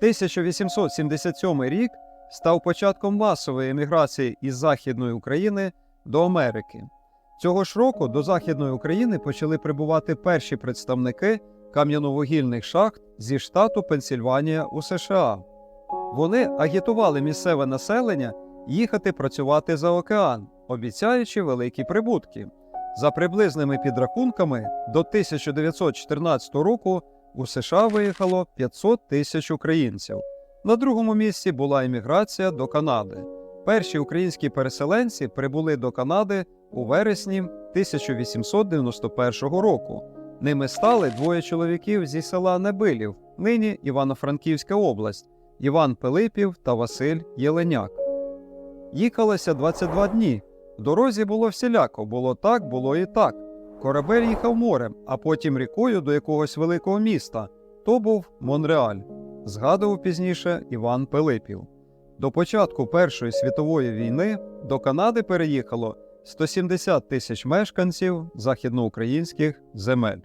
1877 рік став початком масової еміграції із Західної України до Америки. Цього ж року до Західної України почали прибувати перші представники кам'яновугільних шахт зі штату Пенсільванія у США. Вони агітували місцеве населення їхати працювати за океан, обіцяючи великі прибутки. За приблизними підрахунками, до 1914 року у США виїхало 500 тисяч українців. На другому місці була еміграція до Канади. Перші українські переселенці прибули до Канади у вересні 1891 року. Ними стали двоє чоловіків зі села Небилів, нині Івано-Франківська область, Іван Пилипів та Василь Єленяк. Їхалося 22 дні. В дорозі було всіляко, було так, було і так. Корабель їхав морем, а потім рікою до якогось великого міста. То був Монреаль, згадував пізніше Іван Пилипів. До початку Першої світової війни до Канади переїхало 170 тисяч мешканців західноукраїнських земель.